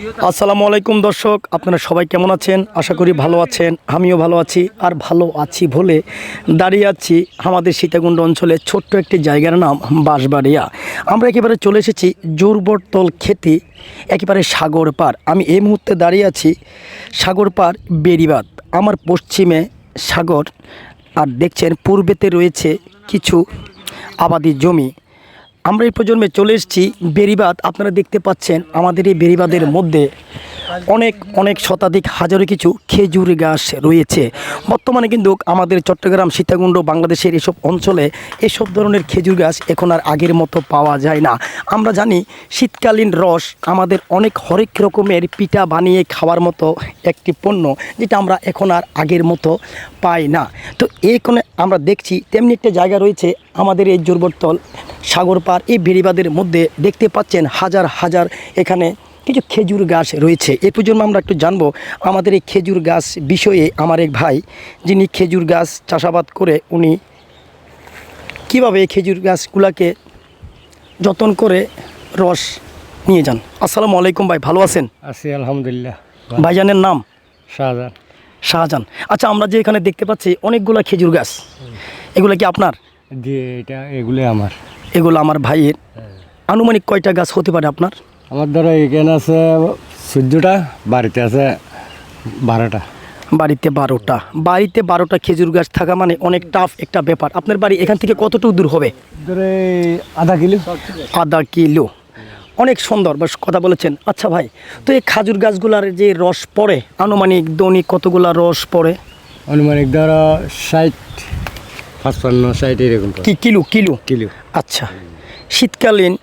আসসালামু আলাইকুম দর্শক, আপনারা সবাই কেমন আছেন? আশা করি ভালো আছেন, আমিও ভালো আছি, আর ভালো আছি বলে দাঁড়িয়ে আছি আমাদের সীতাকুণ্ড অঞ্চলে ছোট্ট একটি জায়গার নাম বাঁশবাড়িয়া। আমরা একেবারে চলে এসেছি জোরবরতল খেতে, একেবারে সাগর পার আমি এই মুহূর্তে দাঁড়িয়ে আছি সাগর পার বেরিবাদ আমার পশ্চিমে সাগর, আর দেখছেন পূর্বেতে রয়েছে কিছু আবাদি জমি। আমরা এই প্রজন্মে চলে এসেছি বেরিবাদ। আপনারা দেখতে পাচ্ছেন আমাদের এই বেরিবাদের মধ্যে অনেক অনেক শতাধিক, হাজারো কিছু খেজুর গাছ রয়েছে। বর্তমানে কিন্তু আমাদের চট্টগ্রাম, সীতাকুণ্ড বাংলাদেশের এসব অঞ্চলে এসব ধরনের খেজুর গাছ এখন আর আগের মতো পাওয়া যায় না। আমরা জানি শীতকালীন রস আমাদের অনেক হরেক রকমের পিঠা বানিয়ে খাওয়ার মতো একটি পণ্য, যেটা আমরা এখন আর আগের মতো পাই না। তো এই কোণে আমরা দেখছি, তেমনি একটা জায়গা রয়েছে আমাদের এই জোরবর্তল সাগর পার। এই বেড়িবাদের মধ্যে দেখতে পাচ্ছেন হাজার হাজার এখানে কিছু খেজুর গাছ রয়েছে এ প্রজন্ম আমরা একটু জানব আমাদের এই খেজুর গাছ বিষয়ে আমার এক ভাই যিনি খেজুর গাছ চাষাবাদ করে উনি কীভাবে এই খেজুর গাছগুলাকে যতন করে রস নিয়ে যান। আসসালামু আলাইকুম ভাই ভালো আছেন? আছি আলহামদুলিল্লাহ। ভাইজানের নাম? শাহজাহান। শাহজাহান। আচ্ছা আমরা যে এখানে দেখতে পাচ্ছি অনেকগুলো খেজুর গাছ এগুলো কি আপনার? এটা এগুলো আমার। এগুলো আমার ভাইয়ের। আনুমানিক কয়টা গাছ হতে পারে আপনার? আমার ধরো এখানে আছে সূর্যটা বাড়িতে আছে বারোটা। বাড়িতে বারোটা। বাড়িতে বারোটা খেজুর গাছ থাকা মানে অনেক টাফ একটা ব্যাপার। আপনার বাড়ি এখান থেকে কতটুকু দূর হবে? ধরে আধা কিলো। আধা কিলো। অনেক সুন্দর বেশ কথা বলেছেন। আচ্ছা ভাই তো এই খাজুর গাছগুলার যে রস পড়ে আনুমানিক দৈনিক কতগুলা রস পড়ে? আনুমানিক ধরো ষাট পাঁচপান্ন ষাট এরকম কি কিলো কিলো? কিলো। আচ্ছা। শীতকালীন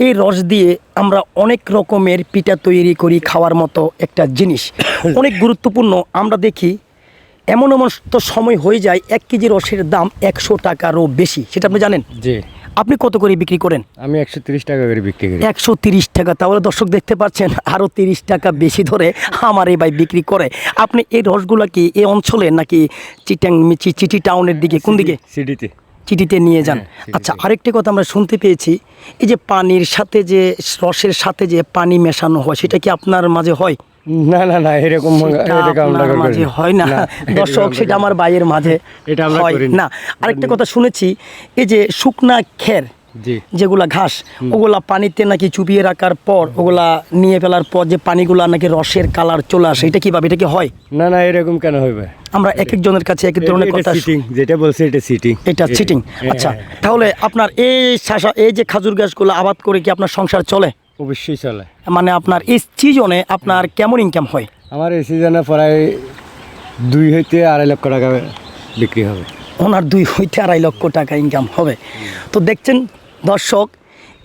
এই রস দিয়ে আমরা অনেক রকমের পিঠা তৈরি করি খাওয়ার মতো একটা জিনিস। অনেক গুরুত্বপূর্ণ। আমরা দেখি এমন এমন তো সময় হয়ে যায় এক কেজি রসের দাম একশো টাকারও বেশি। সেটা আপনি জানেন? জি। আপনি কত করে বিক্রি করেন? আমি একশো তিরিশ টাকা করে বিক্রি করি। একশো তিরিশ টাকা। তাহলে দর্শক দেখতে পাচ্ছেন আরও তিরিশ টাকা বেশি ধরে আমার এই ভাই বিক্রি করে। আপনি এই রসগুলা কি এই অঞ্চলে নাকি চিটাং চিটি টাউনের দিকে কোন দিকে? সিডিতে চিঠিতে নিয়ে যান। হ্যাঁ, আচ্ছা আরেকটি কথা আমরা শুনতে পেয়েছি এই যে পানির সাথে যে রসের সাথে যে পানি মেশানো হয় সেটা কি আপনার মাঝে হয়? না না না এরকম মাঝে হয় না। দর্শক সেটা আমার বাইয়ের মাঝে এটা হয় না। আরেকটা কথা শুনেছি এই যে শুকনা খের যেগুলা ঘাস ওগুলা পানিতে নাকি চুপিয়ে রাখার পর ওগুলা নিয়ে ফেলার পর যে পানিগুলা নাকি রসের কালার চলে আসে এটা কীভাবে এটা কি হয়? না না এরকম কেন হইবে আমরা এক একজনের কাছে এক এক ধরনের কথা সিটিং যেটা বলছে এটা সিটিং এটা চিটিং আচ্ছা তাহলে আপনার এই শাসা এই যে খাজুর গাছগুলো আবাদ করে কি আপনার সংসার চলে? অবশ্যই চলে। মানে আপনার এই সিজনে আপনার কেমন ইনকাম হয়? আমার এই সিজনে প্রায় দুই হইতে আড়াই লক্ষ টাকা বিক্রি হবে। ওনার দুই হইতে আড়াই লক্ষ টাকা ইনকাম হবে। তো দেখছেন দর্শক,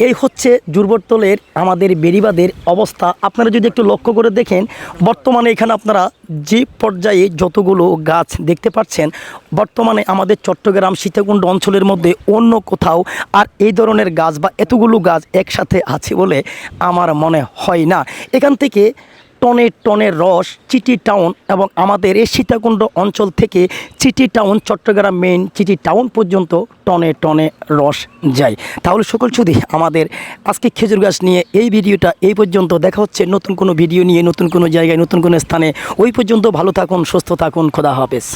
এই হচ্ছে জুরবর্তলের আমাদের বেরিবাদের অবস্থা। আপনারা যদি একটু লক্ষ্য করে দেখেন, বর্তমানে এখানে আপনারা যে পর্যায়ে যতগুলো গাছ দেখতে পাচ্ছেন, বর্তমানে আমাদের চট্টগ্রাম সীতাকুণ্ড অঞ্চলের মধ্যে অন্য কোথাও আর এই ধরনের গাছ বা এতগুলো গাছ একসাথে আছে বলে আমার মনে হয় না। এখান থেকে টনে টনের রস চিটি টাউন এবং আমাদের এই সীতাকুণ্ড অঞ্চল থেকে city town, Chattogram main city town পর্যন্ত টনে টনে রস যায়। তাহলে সকল শুধু আমাদের আজকে খেজুর গাছ নিয়ে এই ভিডিওটা এই পর্যন্ত। দেখা হচ্ছে নতুন কোনো ভিডিও নিয়ে, নতুন কোনো জায়গায়, নতুন কোনো স্থানে। ওই পর্যন্ত ভালো থাকুন, সুস্থ থাকুন, খোদা হাফেজ।